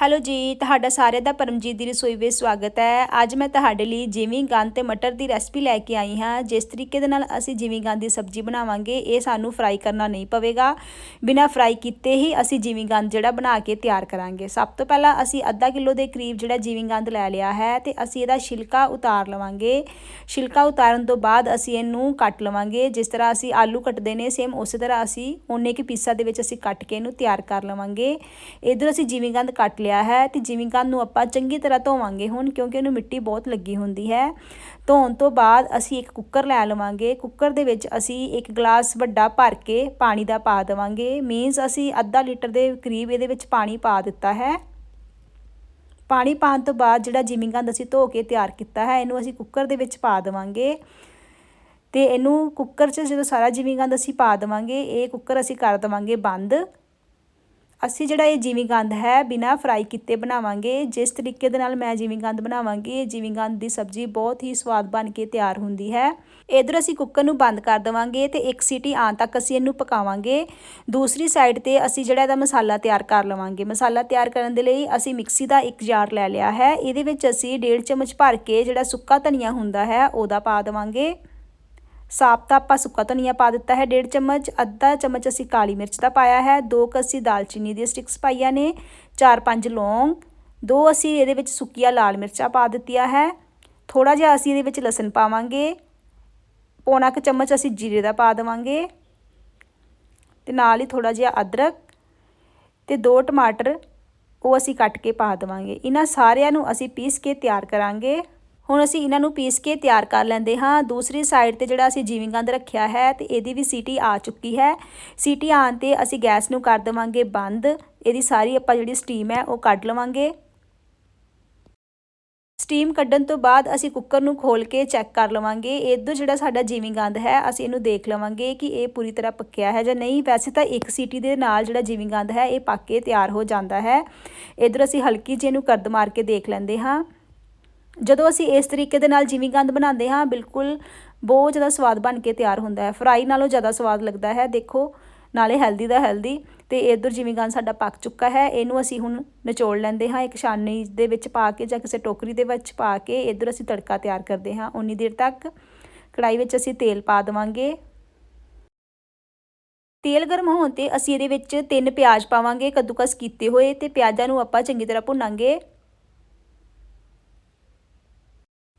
Hello ਜੀ, ਤੁਹਾਡਾ ਸਾਰਿਆਂ ਦਾ ਪਰਮਜੀਤ ਦੀ ਰਸੋਈ ਵਿੱਚ ਸਵਾਗਤ ਹੈ। ਅੱਜ ਮੈਂ ਤੁਹਾਡੇ ਲਈ ਜਿਮੀ ਗੰਦ ਤੇ ਮਟਰ ਦੀ ਰੈਸਪੀ ਲੈ ਕੇ ਆਈ ਹਾਂ। ਜਿਸ ਤਰੀਕੇ ਦੇ ਨਾਲ ਅਸੀਂ ਜਿਮੀ ਗੰਦ ਦੀ ਸਬਜ਼ੀ ਬਣਾਵਾਂਗੇ, ਇਹ ਸਾਨੂੰ ਫਰਾਈ ਕਰਨਾ ਨਹੀਂ ਪਵੇਗਾ। ਬਿਨਾ ਫਰਾਈ ਕੀਤੇ ਹੀ ਅਸੀਂ ਜਿਮੀ ਗੰਦ ਜਿਹੜਾ ਬਣਾ ਕੇ ਤਿਆਰ ਕਰਾਂਗੇ। ਸਭ ਤੋਂ ਪਹਿਲਾਂ ਅਸੀਂ ਅੱਧਾ ਕਿਲੋ ਦੇ ਕਰੀਬ ਜਿਹੜਾ ਜਿਮੀ ਗੰਦ ਲੈ ਲਿਆ ਹੈ ਤੇ ਅਸੀਂ ਇਹਦਾ ਛਿਲਕਾ ਉਤਾਰ ਲਵਾਂਗੇ। ਛਿਲਕਾ ਉਤਾਰਨ ਤੋਂ ਬਾਅਦ ਅਸੀਂ ਇਹਨੂੰ ਕੱਟ ਲਵਾਂਗੇ। ਜਿਸ ਤਰ੍ਹਾਂ ਅਸੀਂ ਆਲੂ ਕੱਟਦੇ ਨੇ ਸੇਮ ਉਸੇ ਤਰ੍ਹਾਂ ਅਸੀਂ ਉਹਨੇ ਕਿ ਪੀਸਾਂ ਦੇ ਵਿੱਚ ਅਸੀਂ ਕੱਟ ਕੇ ਇਹਨੂੰ ਤਿਆਰ ਕਰ ਲਵਾਂਗੇ। ਇਧਰ ਅਸੀਂ ਜਿਮੀ ਗੰਦ ਕੱਟ ਲਿਆ ਹੈ ਤੇ ਜਿਮੀ ਗੰਦ ਨੂੰ ਆਪਾਂ ਚੰਗੀ ਤਰ੍ਹਾਂ ਧੋਵਾਂਗੇ ਹੁਣ, ਕਿਉਂਕਿ ਉਹਨੂੰ ਮਿੱਟੀ ਬਹੁਤ ਲੱਗੀ ਹੁੰਦੀ ਹੈ। ਧੋਣ ਤੋਂ ਬਾਅਦ ਅਸੀਂ ਇੱਕ ਕੁੱਕਰ ਲੈ ਲਵਾਂਗੇ। ਕੁੱਕਰ ਦੇ ਵਿੱਚ ਅਸੀਂ ਇੱਕ ਗਲਾਸ ਵੱਡਾ ਭਰ ਕੇ ਪਾਣੀ ਦਾ ਪਾ ਦੇਵਾਂਗੇ। ਮੀਨਸ ਅਸੀਂ ਅੱਧਾ ਲੀਟਰ ਦੇ ਕਰੀਬ ਇਹਦੇ ਵਿੱਚ ਪਾਣੀ ਪਾ ਦਿੱਤਾ ਹੈ। ਪਾਣੀ ਪਾਣ ਤੋਂ ਬਾਅਦ ਜਿਹੜਾ ਜਿਮੀ ਗੰਦ ਅਸੀਂ ਧੋ ਕੇ ਤਿਆਰ ਕੀਤਾ ਹੈ, ਇਹਨੂੰ ਅਸੀਂ ਕੁੱਕਰ ਦੇ ਵਿੱਚ ਪਾ ਦੇਵਾਂਗੇ। ਤੇ ਇਹਨੂੰ ਕੁੱਕਰ 'ਚ ਜਦੋਂ ਸਾਰਾ ਜਿਮੀ ਗੰਦ ਅਸੀਂ ਪਾ ਦੇਵਾਂਗੇ, ਇਹ ਕੁੱਕਰ ਅਸੀਂ ਕਰ ਦੇਵਾਂਗੇ ਬੰਦ। ਅਸੀਂ ਜਿਹੜਾ ਇਹ ਜਿਮੀ ਗੰਦ ਹੈ, ਬਿਨਾ ਫਰਾਈ ਕੀਤੇ ਬਣਾਵਾਂਗੇ, ਜਿਸ ਤਰੀਕੇ ਦੇ ਨਾਲ ਮੈਂ ਜਿਮੀ ਗੰਦ ਬਣਾਵਾਂਗੀ, ਇਹ ਜਿਮੀ ਗੰਦ ਦੀ ਸਬਜ਼ੀ ਬਹੁਤ ਹੀ ਸਵਾਦ ਬਣ ਕੇ ਤਿਆਰ ਹੁੰਦੀ ਹੈ। ਇਧਰ ਅਸੀਂ ਕੁੱਕਰ ਨੂੰ ਬੰਦ ਕਰ ਦੇਵਾਂਗੇ ਤੇ ਇੱਕ ਸੀਟੀ ਆਉਣ ਤੱਕ ਅਸੀਂ ਇਹਨੂੰ ਪਕਾਵਾਂਗੇ। ਦੂਸਰੀ ਸਾਈਡ ਤੇ ਅਸੀਂ ਜਿਹੜਾ ਇਹਦਾ ਮਸਾਲਾ ਤਿਆਰ ਕਰ ਲਵਾਂਗੇ। ਮਸਾਲਾ ਤਿਆਰ ਕਰਨ ਦੇ ਲਈ ਅਸੀਂ ਮਿਕਸੀ ਦਾ ਇੱਕ ਜਾਰ ਲੈ ਲਿਆ ਹੈ। ਇਹਦੇ ਵਿੱਚ ਅਸੀਂ 1.5 ਚਮਚ ਭਰ ਕੇ ਜਿਹੜਾ ਸੁੱਕਾ ਧਨੀਆ ਹੁੰਦਾ ਹੈ, ਉਹਦਾ ਪਾ ਦੇਵਾਂਗੇ। ਸਾਫ਼ ਤਾਂ ਆਪਾਂ ਸੁੱਕਾ ਧਨੀਆ ਪਾ ਦਿੱਤਾ ਹੈ 1.5 ਚਮਚ, ਅੱਧਾ ਚਮਚ ਅਸੀਂ ਕਾਲੀ ਮਿਰਚ ਦਾ ਪਾਇਆ ਹੈ, ਦੋ ਕਸੀ ਦਾਲਚੀਨੀ ਦੀਆਂ ਸਟਿਕਸ ਪਾਈਆਂ ਨੇ 4-5 ਲੌਂਗ, ਦੋ ਅਸੀਂ ਇਹਦੇ ਵਿੱਚ ਸੁੱਕੀਆਂ ਲਾਲ ਮਿਰਚਾਂ ਪਾ ਦਿੱਤੀਆਂ ਹੈ ਥੋੜਾ ਜਿਹਾ ਅਸੀਂ ਇਹਦੇ ਵਿੱਚ ਲਸਣ ਪਾਵਾਂਗੇ, ਪੌਣਾ ਕੁ ਚਮਚ ਅਸੀਂ ਜੀਰੇ ਦਾ ਪਾ ਦੇਵਾਂਗੇ, ਤੇ ਨਾਲ ਹੀ ਥੋੜਾ ਜਿਹਾ ਅਦਰਕ ਤੇ ਦੋ ਟਮਾਟਰ ਉਹ ਅਸੀਂ ਕੱਟ ਕੇ ਪਾ ਦੇਵਾਂਗੇ। ਇਹਨਾਂ ਸਾਰਿਆਂ ਨੂੰ ਅਸੀਂ ਪੀਸ ਕੇ ਤਿਆਰ ਕਰਾਂਗੇ। ਹੁਣ ਅਸੀਂ ਇਹਨਾਂ ਨੂੰ ਪੀਸ ਕੇ ਤਿਆਰ ਕਰ ਲੈਂਦੇ ਹਾਂ। ਦੂਸਰੀ ਸਾਈਡ ਤੇ ਜਿਹੜਾ ਅਸੀਂ ਜੀਵੀ ਗੰਦ ਰੱਖਿਆ ਹੈ ਤੇ ਇਹਦੀ ਵੀ ਸੀਟੀ ਆ ਚੁੱਕੀ ਹੈ। ਸੀਟੀ ਆਉਣ ਤੇ ਅਸੀਂ ਗੈਸ ਨੂੰ ਕਰ ਦੇਵਾਂਗੇ ਬੰਦ। ਇਹਦੀ ਸਾਰੀ ਆਪਾਂ ਜਿਹੜੀ ਸਟੀਮ ਹੈ ਉਹ ਕੱਢ ਲਵਾਂਗੇ। ਸਟੀਮ ਕੱਢਣ ਤੋਂ ਬਾਅਦ ਅਸੀਂ ਕੁੱਕਰ ਨੂੰ ਖੋਲ ਕੇ ਚੈੱਕ ਕਰ ਲਵਾਂਗੇ। ਇਧਰ ਜਿਹੜਾ ਸਾਡਾ ਜੀਵੀ ਗੰਦ ਹੈ, ਅਸੀਂ ਇਹਨੂੰ ਦੇਖ ਲਵਾਂਗੇ ਕਿ ਇਹ ਪੂਰੀ ਤਰ੍ਹਾਂ ਪੱਕਿਆ ਹੈ ਜਾਂ ਨਹੀਂ। ਵੈਸੇ ਤਾਂ ਇੱਕ ਸੀਟੀ ਦੇ ਨਾਲ ਜਿਹੜਾ ਜੀਵੀ ਗੰਦ ਹੈ, ਇਹ ਪੱਕ ਕੇ ਤਿਆਰ ਹੋ ਜਾਂਦਾ ਹੈ। ਇਧਰ ਅਸੀਂ ਹਲਕੀ ਜਿਹੀ ਇਹਨੂੰ ਕਰਦ ਮਾਰ ਕੇ ਦੇਖ ਲੈਂਦੇ ਹਾਂ। ਜਦੋਂ ਅਸੀਂ ਇਸ ਤਰੀਕੇ ਦੇ ਨਾਲ ਜਿਮੀ ਗੰਦ ਬਣਾਉਂਦੇ ਹਾਂ, ਬਿਲਕੁਲ ਬਹੁਤ ਜ਼ਿਆਦਾ ਸਵਾਦ ਬਣ ਕੇ ਤਿਆਰ ਹੁੰਦਾ ਹੈ। ਫਰਾਈ ਨਾਲੋਂ ਜ਼ਿਆਦਾ ਸਵਾਦ ਲੱਗਦਾ ਹੈ। ਦੇਖੋ, ਨਾਲੇ ਹੈਲਦੀ ਦਾ ਹੈਲਦੀ ਤੇ ਇਧਰ ਜਿਮੀ ਗੰਦ ਸਾਡਾ ਪੱਕ ਚੁੱਕਾ ਹੈ, ਇਹਨੂੰ ਅਸੀਂ ਹੁਣ ਨਿਚੋੜ ਲੈਂਦੇ ਹਾਂ, ਇੱਕ ਛਾਨਣੀ ਦੇ ਵਿੱਚ ਪਾ ਕੇ ਜਾਂ ਕਿਸੇ ਟੋਕਰੀ ਦੇ ਵਿੱਚ ਪਾ ਕੇ ਇਧਰ ਅਸੀਂ ਤੜਕਾ ਤਿਆਰ ਕਰਦੇ ਹਾਂ। ਉਨੀ ਦੇਰ ਤੱਕ ਕੜਾਈ ਵਿੱਚ ਅਸੀਂ ਤੇਲ ਪਾ ਦੇਵਾਂਗੇ। ਤੇਲ ਗਰਮ ਹੋਣ ਤੇ ਅਸੀਂ ਇਹਦੇ ਵਿੱਚ ਤਿੰਨ ਪਿਆਜ਼ ਪਾਵਾਂਗੇ। ਕੱਦੂਕਸ ਕੀਤੇ ਹੋਏ ਤੇ ਪਿਆਜ਼ਾਂ ਨੂੰ ਆਪਾਂ ਚੰਗੀ ਤਰ੍ਹਾਂ ਭੁੰਨਾਂਗੇ।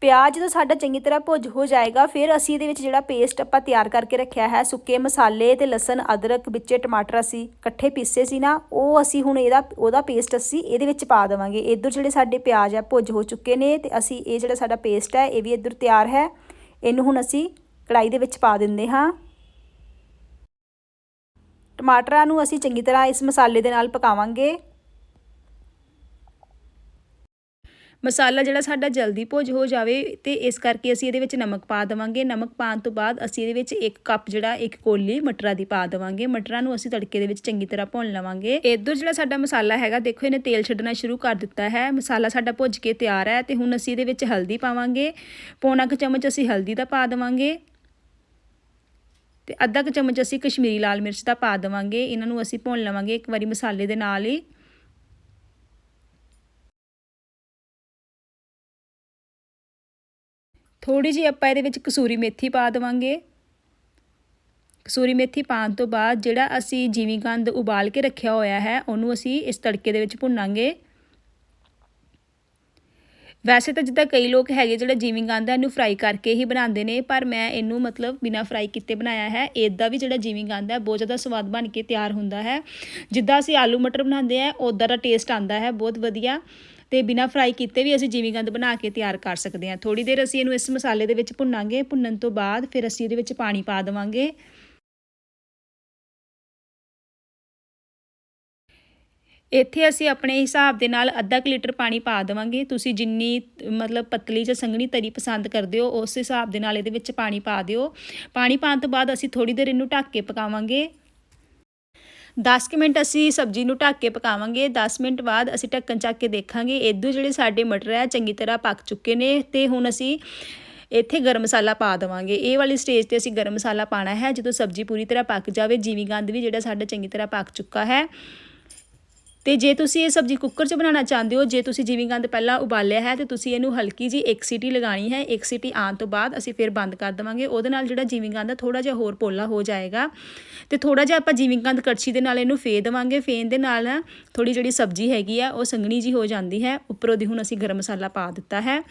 ਪਿਆਜ਼ ਜਦੋਂ ਸਾਡਾ ਚੰਗੀ ਤਰ੍ਹਾਂ ਭੁੱਜ ਹੋ ਜਾਏਗਾ, ਫਿਰ ਅਸੀਂ ਇਹਦੇ ਵਿੱਚ ਜਿਹੜਾ ਪੇਸਟ ਆਪਾਂ ਤਿਆਰ ਕਰਕੇ ਰੱਖਿਆ ਹੈ, ਸੁੱਕੇ ਮਸਾਲੇ ਤੇ ਲਸਣ, ਅਦਰਕ, ਵਿੱਚੇ ਟਮਾਟਰ ਅਸੀਂ ਇਕੱਠੇ ਪੀਸੇ ਸੀ ਨਾ, ਉਹ ਅਸੀਂ ਹੁਣ ਇਹਦਾ, ਉਹਦਾ ਪੇਸਟ ਅਸੀਂ ਇਹਦੇ ਵਿੱਚ ਪਾ ਦੇਵਾਂਗੇ। ਇਧਰ ਜਿਹੜੇ ਸਾਡੇ ਪਿਆਜ਼ ਆ ਭੁੱਜ ਹੋ ਚੁੱਕੇ ਨੇ ਤੇ ਅਸੀਂ ਇਹ ਜਿਹੜਾ ਸਾਡਾ ਪੇਸਟ ਹੈ, ਇਹ ਵੀ ਇਧਰ ਤਿਆਰ ਹੈ। ਇਹਨੂੰ ਹੁਣ ਅਸੀਂ ਕੜਾਈ ਦੇ ਵਿੱਚ ਪਾ ਦਿੰਦੇ ਹਾਂ। ਟਮਾਟਰਾਂ ਨੂੰ ਅਸੀਂ ਚੰਗੀ ਤਰ੍ਹਾਂ ਇਸ ਮਸਾਲੇ ਦੇ ਨਾਲ ਪਕਾਵਾਂਗੇ। ਮਸਾਲਾ ਜਿਹੜਾ ਸਾਡਾ ਜਲਦੀ ਭੁੱਜ ਹੋ ਜਾਵੇ ਤੇ ਇਸ ਕਰਕੇ ਅਸੀਂ ਇਹਦੇ ਵਿੱਚ ਨਮਕ ਪਾ ਦੇਵਾਂਗੇ। ਨਮਕ ਪਾਉਣ ਤੋਂ ਬਾਅਦ ਅਸੀਂ ਇਹਦੇ ਵਿੱਚ ਇੱਕ ਕੱਪ ਜਿਹੜਾ, ਇੱਕ ਕੋਲੀ ਮਟਰਾਂ ਦੀ ਪਾ ਦੇਵਾਂਗੇ। ਮਟਰਾਂ ਨੂੰ ਅਸੀਂ ਤੜਕੇ ਦੇ ਵਿੱਚ ਚੰਗੀ ਤਰ੍ਹਾਂ ਭੁੰਨ ਲਵਾਂਗੇ। ਇਧਰ ਜਿਹੜਾ ਸਾਡਾ ਮਸਾਲਾ ਹੈਗਾ, ਦੇਖੋ ਇਹਨੇ ਤੇਲ ਛੱਡਣਾ ਸ਼ੁਰੂ ਕਰ ਦਿੱਤਾ ਹੈ। ਮਸਾਲਾ ਸਾਡਾ ਭੁੱਜ ਕੇ ਤਿਆਰ ਹੈ ਤੇ ਹੁਣ ਅਸੀਂ ਇਹਦੇ ਵਿੱਚ ਹਲਦੀ ਪਾਵਾਂਗੇ। ਪੌਣਾ ਕੁ ਚਮਚ ਅਸੀਂ ਹਲਦੀ ਦਾ ਪਾ ਦੇਵਾਂਗੇ। ਤੇ ਅੱਧਾ ਕੁ ਚਮਚ ਅਸੀਂ ਕਸ਼ਮੀਰੀ ਲਾਲ ਮਿਰਚ ਦਾ ਪਾ ਦੇਵਾਂਗੇ। ਇਹਨਾਂ ਨੂੰ ਅਸੀਂ ਭੁੰਨ ਲਵਾਂਗੇ ਇੱਕ ਵਾਰੀ ਮਸਾਲੇ ਦੇ ਨਾਲ ਹੀ। ਥੋੜੀ ਜਿਹੀ ਆਪਾਂ ਇਹਦੇ ਵਿੱਚ ਕਸੂਰੀ ਮੇਥੀ ਪਾ ਦੇਵਾਂਗੇ। ਕਸੂਰੀ ਮੇਥੀ ਪਾਉਣ ਤੋਂ ਬਾਅਦ ਜਿਹੜਾ ਅਸੀਂ ਜੀਵੀ ਗੰਦ ਉਬਾਲ ਕੇ ਰੱਖਿਆ ਹੋਇਆ ਹੈ, ਉਹਨੂੰ ਅਸੀਂ ਇਸ ਤੜਕੇ ਦੇ ਵਿੱਚ ਭੁੰਨਾਂਗੇ। ਵੈਸੇ ਤਾਂ ਜਿੱਦਾਂ ਕਈ ਲੋਕ ਹੈਗੇ ਜਿਹੜੇ ਜੀਵੀ ਗੰਦ ਹੈ ਇਹਨੂੰ ਫਰਾਈ ਕਰਕੇ ਹੀ ਬਣਾਉਂਦੇ ਨੇ, ਪਰ ਮੈਂ ਇਹਨੂੰ ਮਤਲਬ ਬਿਨਾ ਫਰਾਈ ਕੀਤੇ ਬਣਾਇਆ ਹੈ। ਇਦਾਂ ਵੀ ਜਿਹੜਾ ਜੀਵੀ ਗੰਦ ਹੈ ਬਹੁਤ ਜ਼ਿਆਦਾ ਸਵਾਦ ਬਣ ਕੇ ਤਿਆਰ ਹੁੰਦਾ ਹੈ। ਜਿੱਦਾਂ ਅਸੀਂ ਆਲੂ ਮਟਰ ਬਣਾਉਂਦੇ ਆ ਉਦਾਂ ਦਾ ਟੇਸਟ ਆਉਂਦਾ ਹੈ, ਬਹੁਤ ਵਧੀਆ। ਤੇ ਬਿਨਾ ਫਰਾਈ ਕੀਤੇ ਵੀ ਅਸੀਂ ਜਿਵੇਂ ਗੰਦ ਬਣਾ ਕੇ ਤਿਆਰ ਕਰ ਸਕਦੇ ਹਾਂ। ਥੋੜੀ ਦੇਰ ਅਸੀਂ ਇਹਨੂੰ ਇਸ ਮਸਾਲੇ ਦੇ ਵਿੱਚ ਭੁੰਨਾਂਗੇ, ਭੁੰਨਣ ਤੋਂ ਬਾਅਦ ਫਿਰ ਅਸੀਂ ਇਹਦੇ ਵਿੱਚ ਪਾਣੀ ਪਾ ਦੇਵਾਂਗੇ। ਇੱਥੇ ਅਸੀਂ ਆਪਣੇ ਹਿਸਾਬ ਦੇ ਨਾਲ ਅੱਧਾ ਕਿ ਲੀਟਰ ਪਾਣੀ ਪਾ ਦੇਵਾਂਗੇ। ਤੁਸੀਂ ਜਿੰਨੀ, ਮਤਲਬ ਪਤਲੀ ਜਾਂ ਸੰਘਣੀ ਤਰੀ ਪਸੰਦ ਕਰਦੇ ਹੋ, ਉਸ ਹਿਸਾਬ ਦੇ ਨਾਲ ਇਹਦੇ ਵਿੱਚ ਪਾਣੀ ਪਾ ਦਿਓ। ਪਾਣੀ ਪਾਉਣ ਤੋਂ ਬਾਅਦ ਅਸੀਂ ਥੋੜੀ ਦੇਰ ਇਹਨੂੰ ਢੱਕ ਕੇ ਪਕਾਵਾਂਗੇ। 10 ਮਿੰਟ ਅਸੀਂ ਸਬਜ਼ੀ ਨੂੰ ਢੱਕ ਕੇ ਪਕਾਵਾਂਗੇ 10 ਮਿੰਟ ਬਾਅਦ ਅਸੀਂ ਢੱਕਣ ਚੱਕ ਕੇ ਦੇਖਾਂਗੇ ਇਦੋਂ ਜਿਹੜੇ ਸਾਡੇ ਮਟਰ ਹੈ ਚੰਗੀ ਤਰ੍ਹਾਂ ਪੱਕ ਚੁੱਕੇ ਨੇ ਤੇ ਹੁਣ ਅਸੀਂ ਇੱਥੇ ਗਰਮ ਮਸਾਲਾ ਪਾ ਦੇਵਾਂਗੇ। ਇਹ ਵਾਲੀ ਸਟੇਜ ਤੇ ਅਸੀਂ ਗਰਮ ਮਸਾਲਾ ਪਾਣਾ ਹੈ, ਜਦੋਂ ਸਬਜ਼ੀ ਪੂਰੀ ਤਰ੍ਹਾਂ ਪੱਕ ਜਾਵੇ, ਜੀਵੀ ਗੰਦ ਵੀ ਜਿਹੜਾ ਸਾਡਾ ਚੰਗੀ ਤਰ੍ਹਾਂ ਪੱਕ ਚੁੱਕਾ ਹੈ। ਤੇ ਜੇ ਤੁਸੀਂ ਇਹ ਸਬਜ਼ੀ ਕੁੱਕਰ 'ਚ ਬਣਾਉਣਾ ਚਾਹੁੰਦੇ ਹੋ, ਜੇ ਤੁਸੀਂ ਜਿਵੇਂ ਗੰਦ ਪਹਿਲਾਂ ਉਬਾਲਿਆ ਹੈ, ਤੇ ਤੁਸੀਂ ਇਹਨੂੰ ਹਲਕੀ ਜੀ ਇੱਕ ਸੀਟੀ ਲਗਾਣੀ ਹੈ, ਇੱਕ ਸੀਟੀ ਆਉਣ ਤੋਂ ਬਾਅਦ ਅਸੀਂ ਫਿਰ ਬੰਦ ਕਰ ਦੇਵਾਂਗੇ। ਉਹਦੇ ਨਾਲ ਜਿਹੜਾ ਜਿਵੇਂ ਗੰਦ ਥੋੜਾ ਜਿਹਾ ਹੋਰ ਪੋਲਾ ਹੋ ਜਾਏਗਾ। ਤੇ ਥੋੜਾ ਜਿਹਾ ਆਪਾਂ ਜਿਵੇਂ ਗੰਦ ਕੜਛੀ ਦੇ ਨਾਲ ਇਹਨੂੰ ਫੇ ਦੇਵਾਂਗੇ। ਫੇਨ ਦੇ ਨਾਲ ਥੋੜੀ ਜਿਹੜੀ ਸਬਜ਼ੀ ਹੈਗੀ ਆ, ਉਹ ਸੰਘਣੀ ਜੀ ਹੋ ਜਾਂਦੀ ਹੈ। ਉੱਪਰੋਂ ਦੀ ਹੁਣ ਅਸੀਂ ਗਰਮ ਮਸਾਲਾ ਪਾ ਦਿੱਤਾ ਹੈ।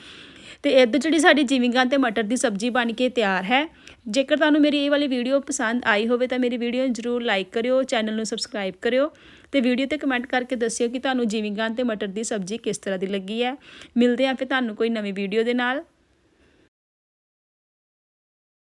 ਤੇ ਇੱਧਰ ਜਿਹੜੀ ਸਾਡੀ ਜਿਮਿੰਗਾਂ ਤੇ ਮਟਰ ਦੀ ਸਬਜ਼ੀ ਬਣ ਕੇ ਤਿਆਰ ਹੈ। ਜੇਕਰ ਤੁਹਾਨੂੰ ਮੇਰੀ ਇਹ ਵਾਲੀ ਵੀਡੀਓ ਪਸੰਦ ਆਈ ਹੋਵੇ ਤਾਂ ਮੇਰੀ ਵੀਡੀਓ ਨੂੰ ਜ਼ਰੂਰ ਲਾਈਕ ਕਰਿਓ, ਚੈਨਲ ਨੂੰ ਸਬਸਕ੍ਰਾਈਬ ਕਰਿਓ ਤੇ ਵੀਡੀਓ ਤੇ ਕਮੈਂਟ ਕਰਕੇ ਦੱਸਿਓ ਕਿ ਤੁਹਾਨੂੰ ਜਿਮਿੰਗਾਂ ਤੇ ਮਟਰ ਦੀ ਸਬਜ਼ੀ ਕਿਸ ਤਰ੍ਹਾਂ ਦੀ ਲੱਗੀ ਹੈ। ਮਿਲਦੇ ਆਂ ਫਿਰ ਤੁਹਾਨੂੰ ਕੋਈ ਨਵੀਂ ਵੀਡੀਓ ਦੇ ਨਾਲ।